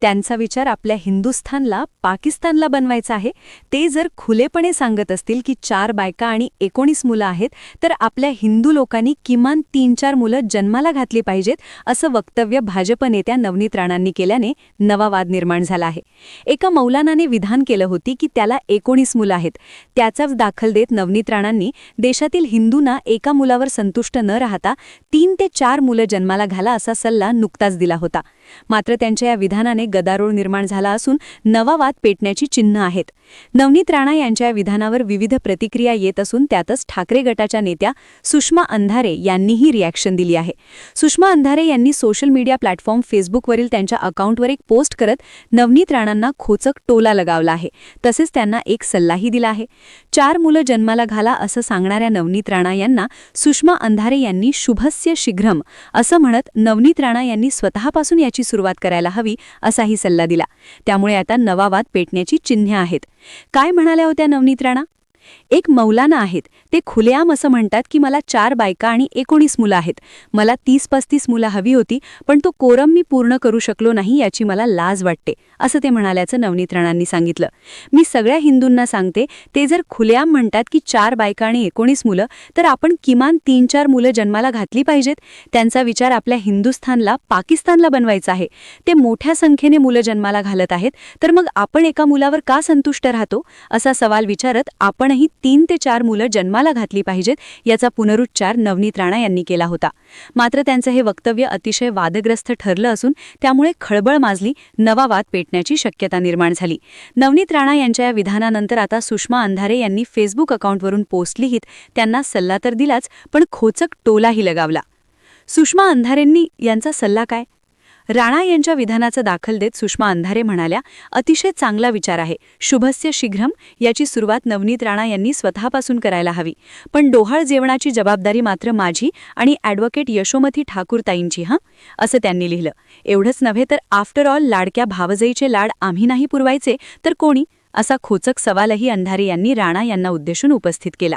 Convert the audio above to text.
त्यांचा विचार आपल्या हिंदुस्थानला पाकिस्तानला बनवायचा आहे. ते जर खुलेपणे सांगत असतील की चार बायका आणि एकोणीस मुलं आहेत तर आपल्या हिंदू लोकांनी किमान तीन चार मुलं जन्माला घातली पाहिजेत असं वक्तव्य भाजप नेत्या नवनीत राणांनी केल्याने नवा वाद निर्माण झाला आहे. एका मौलानाने विधान केलं होती की त्याला एकोणीस मुलं आहेत. त्याचाच दाखल देत नवनीत राणांनी देशातील हिंदूंना एका मुलावर संतुष्ट न राहता तीन ते चार मुलं जन्माला घाला असा सल्ला नुकताच दिला होता. मात्र त्यांच्या या विधानाने गदारोळ निर्माण झाला असून नवा वाद पेटण्याची चिन्ह आहेत. नवनीत राणा यांच्या या विधानावर विविध प्रतिक्रिया येत असून त्यातच ठाकरे गटाच्या नेत्या सुषमा अंधारे यांनीही रिॲक्शन दिली आहे. सुषमा अंधारे यांनी सोशल मीडिया प्लॅटफॉर्म फेसबुकवरील त्यांच्या अकाउंटवर एक पोस्ट करत नवनीत राणांना खोचक टोला लगावला आहे. तसेच त्यांना एक सल्लाही दिला आहे. चार मुलं जन्माला घाला असं सांगणाऱ्या नवनीत राणा यांना सुषमा अंधारे यांनी शुभस्य शीघ्रम असं म्हणत नवनीत राणा यांनी स्वतःपासून याची सुरुवात करायला हवी असाही सल्ला दिला. त्यामुळे आता नवा वाद पेटण्याची चिन्हे आहेत. काय म्हणाल्या होत्या नवनीत राणा? एक मौलाना आहेत. ते खुलेआम असं म्हणतात की मला चार बायका आणि एकोणीस मुलं आहेत. मला तीस पस्तीस मुलं हवी होती पण तो कोरम मी पूर्ण करू शकलो नाही याची मला लाज वाटते असं ते म्हणाल्याचं नवनीत राणांनी सांगितलं. मी सगळ्या हिंदूंना सांगते ते जर खुलेआम म्हणतात की चार बायका आणि एकोणीस मुलं तर आपण किमान तीन चार मुलं जन्माला घातली पाहिजेत. त्यांचा विचार आपल्या हिंदुस्थानला पाकिस्तानला बनवायचा आहे. ते मोठ्या संख्येने मुलं जन्माला घालत आहेत तर मग आपण एका मुलावर का संतुष्ट राहतो? असा सवाल विचारत आपण आपणही तीन ते चार मुलं जन्माला घातली पाहिजेत याचा पुनरुच्चार नवनीत राणा यांनी केला होता. मात्र त्यांचं हे वक्तव्य अतिशय वादग्रस्त ठरलं असून त्यामुळे खळबळ माजली नवा वाद पेटण्याची शक्यता निर्माण झाली. नवनीत राणा यांच्या या विधानानंतर आता सुषमा अंधारे यांनी फेसबुक अकाउंटवरून पोस्ट लिहित त्यांना सल्ला तर दिलाच पण खोचक टोलाही लगावला. सुषमा अंधारेंनी यांचा सल्ला काय? राणा यांच्या विधानाचा दाखल देत सुषमा अंधारे म्हणाल्या अतिशय चांगला विचार आहे. शुभस्य शीघ्रम याची सुरुवात नवनीत राणा यांनी स्वतःपासून करायला हवी. पण डोहाळ जेवणाची जबाबदारी मात्र माझी आणि ॲडव्होकेट यशोमती ठाकूरताईंची हां? असं त्यांनी लिहिलं. एवढंच नव्हे तर आफ्टर ऑल लाडक्या भावजईचे लाड आम्ही नाही पुरवायचे तर कोणी? असा खोचक सवालही अंधारे यांनी राणा यांना उद्देशून उपस्थित केला.